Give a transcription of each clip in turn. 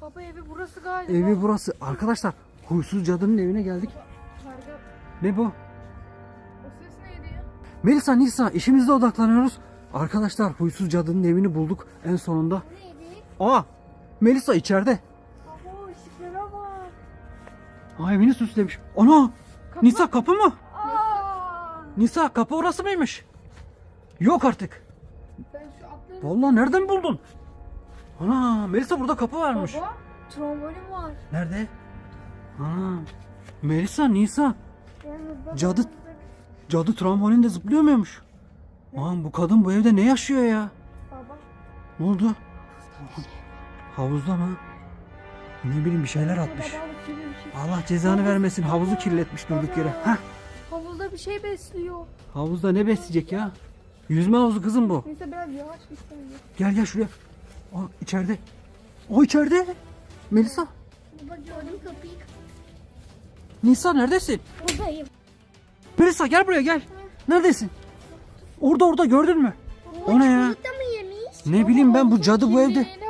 Baba evi burası galiba. Evi burası. Arkadaşlar huysuz cadının evine geldik. Karga. Ne bu? O ses neydi ya? Melisa Nisa işimize odaklanıyoruz. Arkadaşlar huysuz cadının evini bulduk en sonunda. Neydi? Aa Melisa içeride. Baba ışıklara bak. Aa evini süslemiş. Ana Kapı. Nisa kapı mı? Aa. Nisa kapı orası mıymış? Yok artık. Ben şu atları... Vallahi nereden buldun? Ana Melisa burada kapı varmış. Baba trombolim var. Nerede? Ana Melisa Nisa Yalnız Cadı- cadı trambolinde zıplıyor muymuş? Aman bu kadın bu evde ne yaşıyor ya? Baba. Ne oldu? Havuzda mı? Ne bileyim bir şeyler atmış. Bir şey. Allah cezanı vermesin havuzu kirletmiş durduk yere. Heh, Havuzda bir şey besliyor. havuzda ne besleyecek ya? Yüzme havuzu kızım bu. Neyse biraz yavaş de. Gel gel şuraya. Aa içeride. O içeride. Melisa. Baba gördüm kapıyı. Nisa neredesin? Buradayım. Melisa gel buraya gel. Neredesin? Orada orada gördün mü? O ne ya? Ne bileyim ben bu cadı bu evde. Evet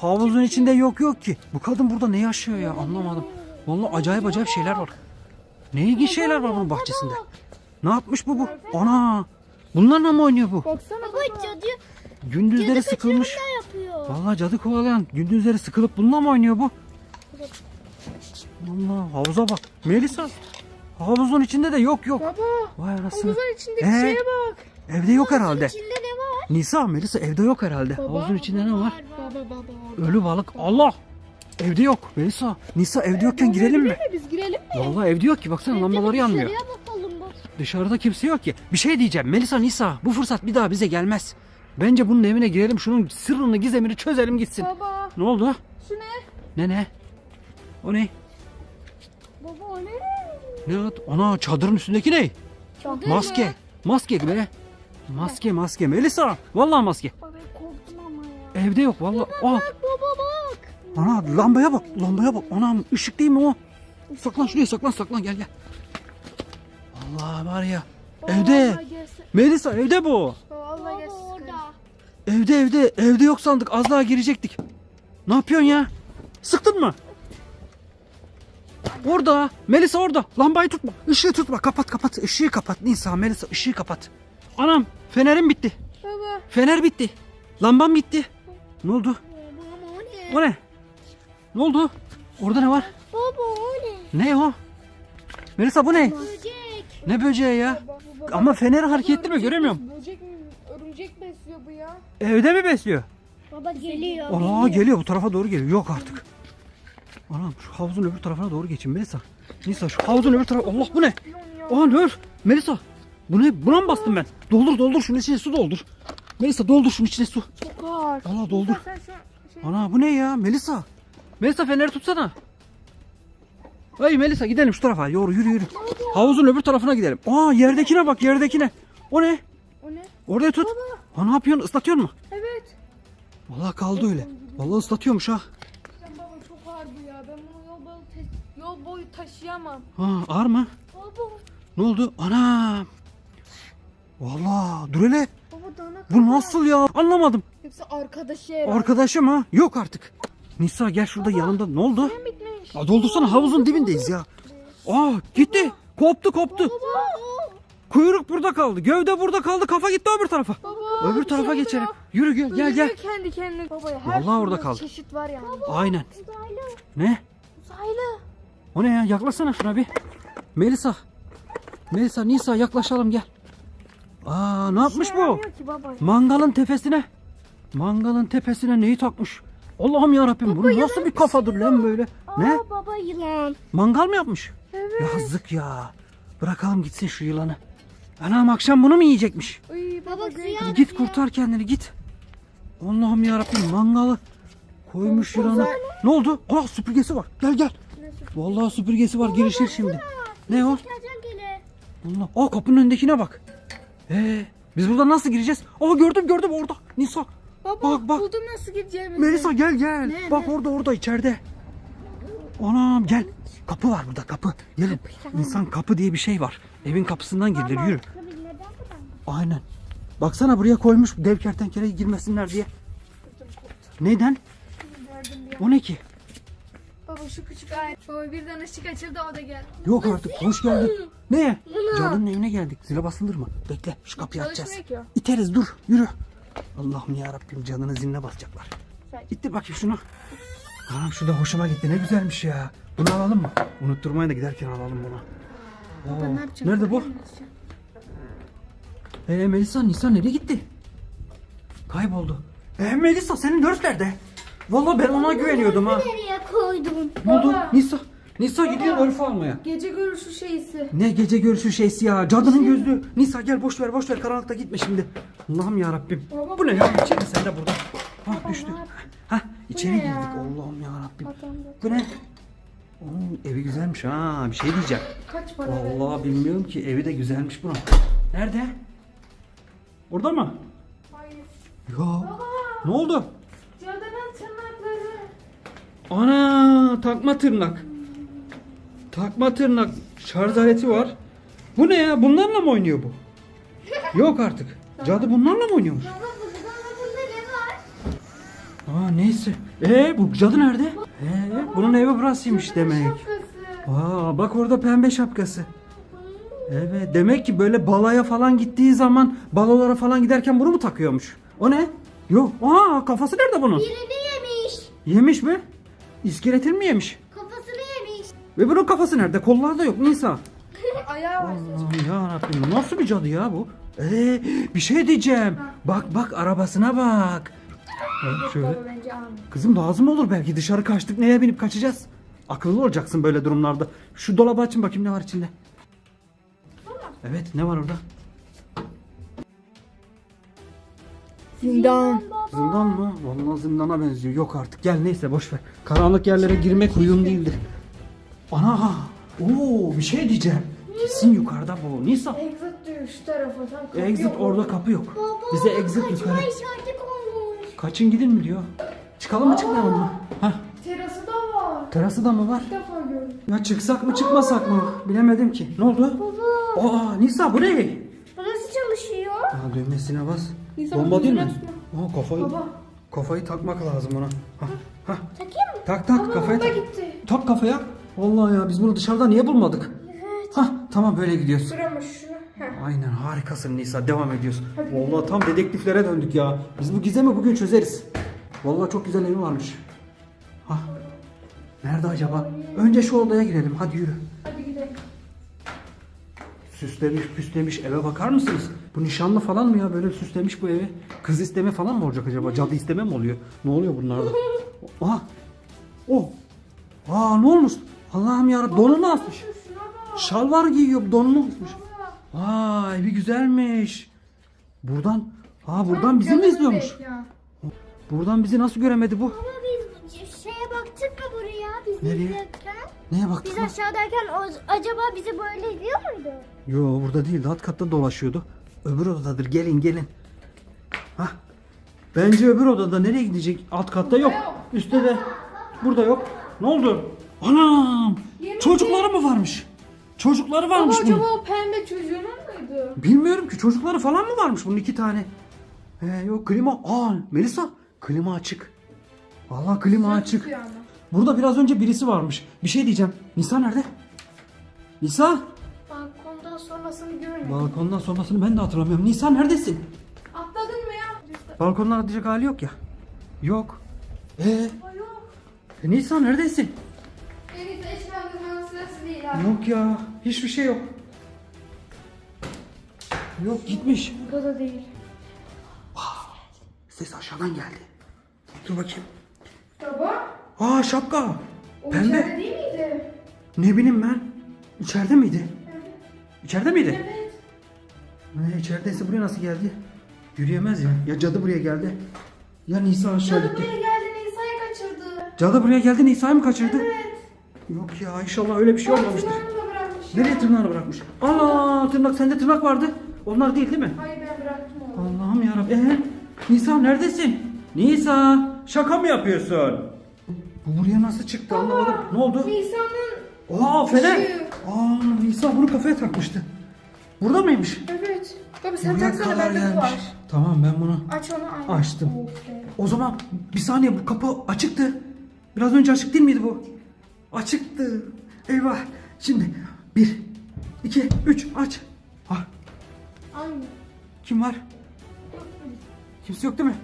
Havuzun içinde yok yok ki. Bu kadın burada ne yaşıyor ya anlamadım. Vallahi acayip acayip şeyler var. Ne ilginç şeyler var bunun bahçesinde. Ne yapmış bu bu? Ana! Bunlarla mı oynuyor bu? Baksana Baba baba. cadı, Gündüzleri sıkılmış. kaçırımda yapıyor. Vallahi cadı kovalayan gündüzleri sıkılıp bununla mı oynuyor bu? Allah havuza bak. Melisa. Havuzun içinde de yok yok. Baba. Vay anasını. Havuzun içindeki Ee? şeye bak. Evde yok herhalde. İçinde ne var? Nisa Melisa evde yok herhalde. Baba. Havuzun içinde ne var? Baba baba orada. Ölü balık. Allah. Evde yok. Melisa. Nisa evde yokken girelim mi? Girelim mi? Biz girelim mi? Vallahi evde yok ki baksana lambaları yanmıyor. Dışarıya bakalım bak. Dışarıda kimse yok ki. Bir şey diyeceğim. Melisa Nisa bu fırsat bir daha bize gelmez. Bence bunun evine girelim. Şunun sırrını gizemini çözelim gitsin. Baba. Ne oldu? Şu ne? Ne ne? O ne? Baba o ne? Ne at? Ana çadırın üstündeki ne? Çadır Maske. mı? Maske be. Maske maske. Melisa. Vallahi maske. Baba korktum ama ya. Evde yok vallahi. Aa, Bak baba bak. ana lambaya bak. Lambaya bak. Anam ışık değil mi o? Saklan şuraya saklan saklan gel gel. Allah var ya. Evde. vallahi. Melisa evde bu. Baba gelsin. orada. Evde evde evde yok sandık az daha girecektik. Ne yapıyorsun ya? Sıktın mı? Orada. Melisa orada. Lambayı tutma. Işığı tutma. Kapat kapat. Işığı kapat. Nisa Melisa ışığı kapat. Anam fenerim bitti. Baba. Fener bitti. Lambam bitti. Ne oldu? Baba o ne? O ne? Ne oldu? Orada ne var? Baba o ne? Ne o? Melisa bu ne? Böcek. Ne böceği ya? Baba. Ama feneri hareket ettirme göremiyorum. mi? Böcek mi? Örümcek besliyor bu ya. Evde mi besliyor? Baba geliyor. Ana geliyor bu tarafa doğru geliyor. Yok artık. Anam şu havuzun öbür tarafına doğru geçin Melisa. Nisa şu havuzun öbür tarafı. Allah bu ne? Aa Nör. Melisa. Bu ne? Buna mı bastım ben? Doldur doldur şunun içine su doldur. Melisa doldur şunun içine su. Çok ağır. Allah doldur. Sen şu şey... Ana bu ne ya? Melisa. Melisa feneri tutsana. Ay Melisa gidelim şu tarafa. Yürü yürü yürü. Havuzun öbür tarafına gidelim. Aa yerdekine bak yerdekine. O ne? O ne? Oraya tut. Ha ne yapıyorsun? Islatıyor mu? Evet. Vallahi kaldı öyle. Vallahi ıslatıyormuş ha. Sen baba çok ağır bu ya. Ben bunu yol boyu, yol boyu taşıyamam. Ha ağır mı? Baba. Ne oldu? Ana! Vallahi dur hele. Baba dana Bu nasıl ya? Anlamadım. Yoksa arkadaşı herhalde. Arkadaşım ha? Yok artık. Nisa gel şurada yanında. Ne oldu? Suyun Aa, doldursana havuzun dibindeyiz ya. Aa gitti. Koptu koptu. Kuyruk burada kaldı. Gövde burada kaldı. Kafa gitti öbür tarafa. Baba. Öbür tarafa şey geçelim. oluyor. Yürü gel gel gel. Kendi kendine. Baba ya her Vallahi orada kaldı. çeşit var yani. Aynen. Uzaylı. Ne? Uzaylı. O ne ya? Yaklaşsana şuna bir. Melisa. Melisa, Nisa yaklaşalım gel. Aa ne yapmış Şey bu? yaramıyor ki baba. Mangalın tepesine. Mangalın tepesine neyi takmış? Allah'ım ya Rabbim bu nasıl bir kafadır lan böyle? Ne? Aa baba yılan. Mangal mı yapmış? Evet. Yazık ya. Bırakalım gitsin şu yılanı. Anam akşam bunu mu yiyecekmiş? Ay baba, Baba, suya- Git kurtar kendini git. Allah'ım ya Rabbim mangalı koymuş yılanı. Ne oldu? Aa süpürgesi var. Gel gel. Vallahi süpürgesi var girişir şimdi. Ne o? Allah. Aa kapının önündekine bak. Ee, biz burada nasıl gireceğiz? Aa gördüm gördüm orada. Nisa. Baba Bak, bak. buldum nasıl gideceğimizi. Melisa gel gel. Ne, bak orada orada içeride. Anam gel. Kapı var burada kapı. Gelin. İnsan kapı diye bir şey var. Evin kapısından girilir yürü. Aynen. Baksana buraya koymuş dev kertenkele girmesinler diye. Neden? O ne ki? Baba şu küçük ay. Baba birden ışık açıldı o da geldi. Yok artık hoş geldin. Ne? Cadının evine geldik. Zile basılır mı? Bekle şu kapıyı açacağız. İteriz dur yürü. Allah'ım ya Rabbim canının ziline basacaklar. Sadece. İttir bakayım şunu. Anam şu da hoşuma gitti ne güzelmiş ya. Bunu alalım mı? Unutturmayın da giderken alalım bunu. Oo, ne yapacağım? Nerede bu? Ee Melisa Nisa nereye gitti? Kayboldu. Ee Melisa senin dört nerede? Vallahi ben ona güveniyordum ha. Nereye koydum? Ne oldu? Nisa. Nisa gidiyor örfü almaya. Gece görüşü şeysi. Ne gece görüşü şeysi ya. Cadının gözlüğü. Nisa gel boş ver boş ver karanlıkta gitme şimdi. Allah'ım ya Rabbim. Baba, Bu ne ya? İçeri sen de burada. Ha düştü. ne yap- Ha içeri girdik. Allah'ım ya Rabbim. Bu ne? Oo, evi güzelmiş ha. Bir şey diyeceğim. Kaç para? Vallahi bilmiyorum ki evi de güzelmiş bunun. Nerede? Orada mı? Hayır. Ya. Ne oldu? Cadının tırnakları. Ana takma tırnak. Takma tırnak. Şarj aleti var. Bu ne ya? Bunlarla mı oynuyor bu? Yok artık. Cadı bunlarla mı oynuyormuş? Baba burada ne var? Aa neyse. Ee bu cadı nerede? Ee bunun evi burasıymış demek. Aa bak orada pembe şapkası. Evet demek ki böyle balaya falan gittiği zaman balolara falan giderken bunu mu takıyormuş? O ne? Yok. Aa kafası nerede bunun? Birini yemiş. Yemiş mi? İskeletin mi yemiş? Ve bunun kafası nerede? Kollarda yok Nisa. Ayağı var. Allah'ım ya Rabbim nasıl bir cadı ya bu? Ee, bir şey diyeceğim. Bak bak arabasına bak. Bak şöyle. Bence alma. Kızım lazım olur belki dışarı kaçtık neye binip kaçacağız? Akıllı olacaksın böyle durumlarda. Şu dolabı açın bakayım ne var içinde. Evet ne var orada? Zindan. Zindan mı? Vallahi zindana benziyor. Yok artık gel neyse boş ver. Karanlık yerlere girmek uyum değildir. Ana! Oo bir şey diyeceğim. Kesin yukarıda bu. Nisa. Exit diyor şu tarafa. Tam kapı Exit yok orada kapı yok. Baba Bize exit kaçma yukarı. işareti koymuş. Kaçın gidin mi diyor. Çıkalım mı çıkmayalım mı? Hah Terası da var. terası da mı var? Bir defa gördüm. Ya çıksak mı çıkmasak mı? Bilemedim ki. Ne oldu? Baba Aa Nisa bu ne? bu nasıl çalışıyor? Aa düğmesine bas. Nisa, Bomba değil mi? Aa kafayı Baba. kafayı takmak lazım ona. Hah, hah. Takayım mı? Tak tak Baba kafaya bomba tak. gitti. Tak kafaya. Vallahi ya biz bunu dışarıda niye bulmadık? Evet. Hah tamam böyle gidiyoruz. Şurama şunu. Heh. Aynen harikasın Nisa devam ediyoruz. Vallahi tam dedektiflere döndük ya. Biz bu gizemi bugün çözeriz. Vallahi çok güzel evi varmış. Hah. Nerede acaba? Önce şu odaya girelim hadi yürü. Hadi gidelim. Süslemiş püslemiş eve bakar mısınız? Bu nişanlı falan mı ya böyle süslemiş bu evi? Kız isteme falan mı olacak acaba? Cadı isteme mi oluyor? Ne oluyor bunlarda? Aha. Oh. Aa ne olmuş? Allah'ım ya donunu asmış. Şalvar giyiyor donunu asmış. Aa evi güzelmiş. Buradan Aa buradan bizi mi izliyormuş? Buradan bizi nasıl göremedi bu? Baba biz şeye baktık mı buraya? Biz Nereye? izlerken. Neye baktık Biz lan? aşağıdayken o- acaba bizi böyle izliyor muydu? Yo burada değil alt katta dolaşıyordu. Öbür odadır gelin gelin. Hah. Bence öbür odada nereye gidecek? Alt katta yok. yok. Üstte de. Burada yok. Ne oldu? Anam! Çocukları mı varmış? Çocukları varmış Baba bunun. acaba o pembe çocuğunun muydu? Bilmiyorum ki çocukları falan mı varmış bunun iki tane? He yok klima. Aa Melisa klima açık. Vallahi klima açık. Tutuyor ama. Burada biraz önce birisi varmış. Bir şey diyeceğim. Nisa nerede? Nisa? Balkondan sonrasını görmedim. Balkondan sonrasını ben de hatırlamıyorum. Nisa neredesin? Atladın mı ya? Balkondan atlayacak hali yok ya. Yok. Ee, Aa, yok. Nisa neredesin? Eşyalarının sırası değil abi. Yok ya. Hiçbir şey yok. Yok gitmiş. Burada da değil. Ses aşağıdan geldi. Dur bakayım. Baba. Aa şapka. O Pembe. içeride değil miydi? Ne bileyim ben. İçeride miydi? İçeride miydi? Evet. Ne içerideyse buraya nasıl geldi? Yürüyemez ya. Ya cadı buraya geldi. Ya Nisa aşağı Cadı gitti. buraya geldi Nisa'yı kaçırdı. Cadı buraya geldi Nisa'yı mı kaçırdı? Evet. Yok ya inşallah öyle bir şey olmamıştır. Tırnağını da bırakmış. Nereye tırnağını bırakmış? Aa tırnak sende tırnak vardı. Onlar değil değil mi? Hayır ben bıraktım onu. Allah'ım yarabbim. Ee, Nisa neredesin? Nisa şaka mı yapıyorsun? Bu buraya nasıl çıktı anlamadım. Ne oldu? Nisa'nın Aa fener. Işığı. Aa Nisa bunu kafaya takmıştı. Burada mıymış? Evet. Baba sen Buraya taksana kadar bende bu gelmiş. var. Tamam ben bunu Aç onu. Açtım. Be. O zaman bir saniye bu kapı açıktı. Biraz önce açık değil miydi bu? Açıktı. Eyvah. Şimdi bir, iki, üç aç. Ha, Aynı. kim var? Kimse yok değil mi?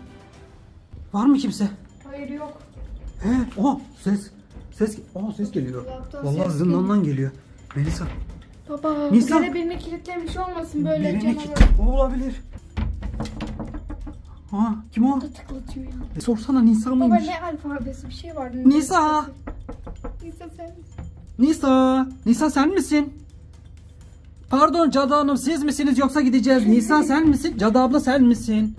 Var mı kimse? Hayır yok. He, o ses. Ses, o ses geliyor. Dolaptan Vallahi ses zindandan geliyor. Melisa. Baba Nisan. Nisan. birini kilitlemiş olmasın böyle Birini canavar. O olabilir. Ha, kim o? Tıklatıyor ya. E, sorsana Nisa Baba mıymış? ne alfabesi bir şey var. Nisa. Nisa sen misin? Nisa. Nisa sen misin? Pardon Cadı Hanım siz misiniz yoksa gideceğiz. Nisa sen misin? Cadı abla sen misin?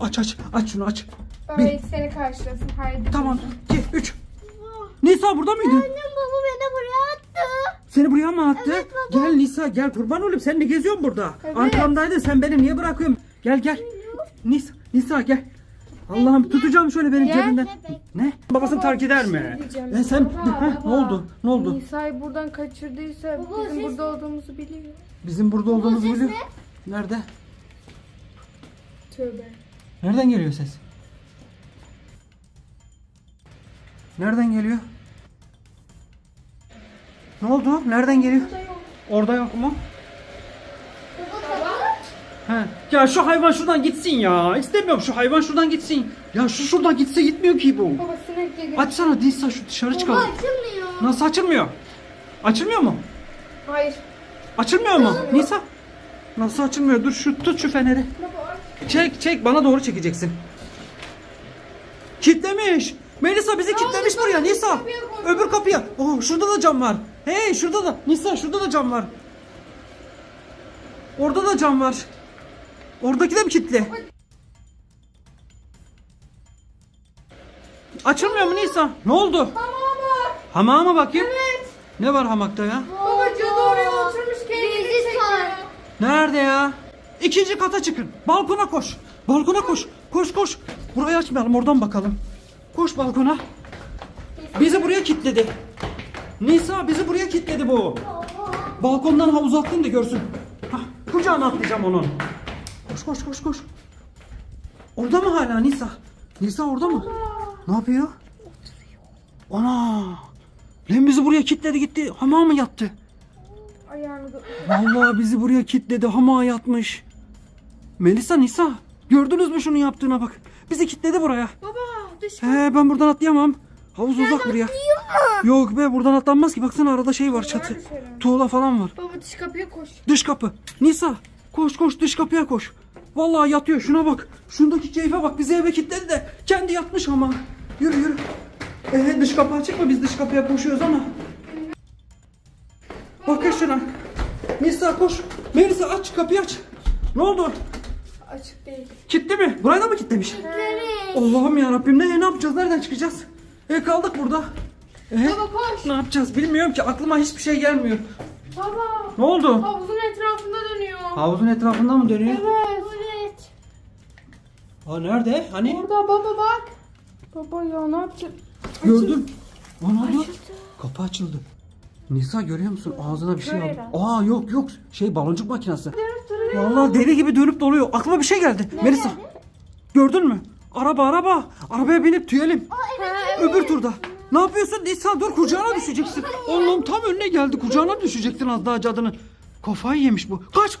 Aç aç aç şunu aç. Baba Bir. seni karşılasın. Haydi. Tamam. 2 3. Nisa burada mıydın? Annem baba beni buraya attı. Seni buraya mı attı? Evet baba. Gel Nisa gel kurban olayım sen ne geziyorsun burada? Evet. Arkamdaydın sen beni niye bırakıyorsun? Gel gel. Nisa, Nisa gel. Allah'ım tutacağım şöyle benim Gel. cebimden. Ne? Babasını Baba, terk eder mi? şey. E sen Baba, Heh, ne oldu? Ne oldu? Nisa'yı buradan kaçırdıysa Baba, bizim ses burada olduğumuzu biliyor. Bizim burada olduğumuzu ses biliyor. Nerede? Tövbe. Nereden geliyor ses? Nereden geliyor? Ne oldu? Nereden geliyor? Orada yok mu? Baba. He. Ya şu hayvan şuradan gitsin ya. İstemiyorum şu hayvan şuradan gitsin. Ya şu şuradan gitse gitmiyor ki bu. Baba sinek geliyor. Açsana Nisa şu dışarı Baba çıkalım. açılmıyor. Nasıl açılmıyor? Açılmıyor mu? Hayır. Açılmıyor mu? Nisa? Nasıl açılmıyor? Dur şu tut şu feneri. Baba aç. Çek çek bana doğru çekeceksin. Kitlemiş. Melisa bizi kitlemiş buraya Nisa. kapıya. Öbür kapıya. Oh şurada da cam var. Hey şurada da Nisa şurada da cam var. Orada da cam var. Oradaki de mi kilitli? Açılmıyor mu Nisa? Ne oldu? Bak. Hamağa mı bakayım? Evet. Ne var hamakta ya? Baba cadı oraya oturmuş kendini çekiyor. Nerede ya? İkinci kata çıkın. Balkona koş. Balkona koş. Koş koş. Burayı açmayalım oradan bakalım. Koş balkona. Bizi buraya kilitledi. Nisa bizi buraya kilitledi bu. Balkondan havuza attın da görsün. Hah, kucağına atlayacağım onun. Koş koş koş koş. Orada mı hala Nisa? Nisa orada mı? Ne yapıyor? Ana. Lan bizi buraya kilitledi gitti. Hamağa mı yattı? Ayağını da. Vallahi bizi buraya kilitledi. Hamağa yatmış. Melisa Nisa. Gördünüz mü şunu yaptığına bak. Bizi kilitledi buraya. Baba dış He ben buradan atlayamam. Havuz uzak buraya. Yok be buradan atlanmaz ki. Baksana arada şey var çatı. dışarı. Tuğla falan var. Baba dış kapıya koş. Dış kapı. Nisa koş koş dış kapıya koş. Vallahi yatıyor şuna bak. Şundaki keyfe bak bizi eve kilitledi de kendi yatmış ama. Yürü yürü. Ee, dış kapı açık mı? Biz dış kapıya koşuyoruz ama. Bakın şuna. Nisa koş. Melisa aç kapıyı aç. Ne oldu? Açık değil. Kilitli mi? Burayı da mı kilitlemiş? Allah'ım ya Rabbim ne ne yapacağız? Nereden çıkacağız? E kaldık burada. E, Baba koş. ne yapacağız? Bilmiyorum ki aklıma hiçbir şey gelmiyor. Baba. Ne oldu? Havuzun etrafında dönüyor. Havuzun etrafında mı dönüyor? Evet. Ha nerede? Hani? Orada baba bak. Baba ya ne yapacağız? Gördüm. Aa, ne oldu? Kapı açıldı. Nisa görüyor musun? Ağzına bir şey Şöyle aldı. Aa yok yok. Şey baloncuk makinesi. Dönüp duruyor. Vallahi deli gibi dönüp doluyor. Aklıma bir şey geldi. Melisa. Gördün mü? Araba araba. Arabaya binip tüyelim. Öbür turda. Ne yapıyorsun Nisa? Dur kucağına düşeceksin. Oğlum tam önüne geldi. Kucağına düşecektin az daha cadının. Kafayı yemiş bu. Kaç.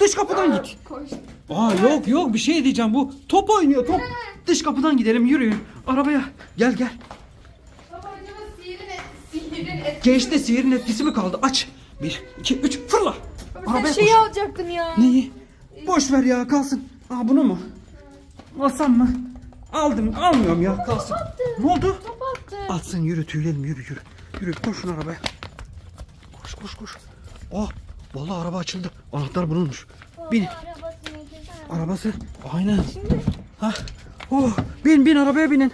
Dış kapıdan git. Koş. Aa yok yok bir şey diyeceğim bu. Top oynuyor top. Dış kapıdan gidelim yürüyün. Arabaya. Gel gel. Baba acaba sihirin et, sihirin et. Geçti sihirin etkisi mi kaldı? Aç. Bir, iki, üç, fırla. Baba sen Arabaya şeyi koş. alacaktın ya. Neyi? Boş ver ya kalsın. Aa bunu mu? Alsam mı? Aldım almıyorum ya kalsın. Ne oldu? Top attı. Atsın yürü tüylerim yürü yürü. Yürü koşun arabaya. Koş koş koş. Oh vallahi araba açıldı. Anahtar bununmuş. Bin. Arabası aynen. Ha. Oh bin bin arabaya binin.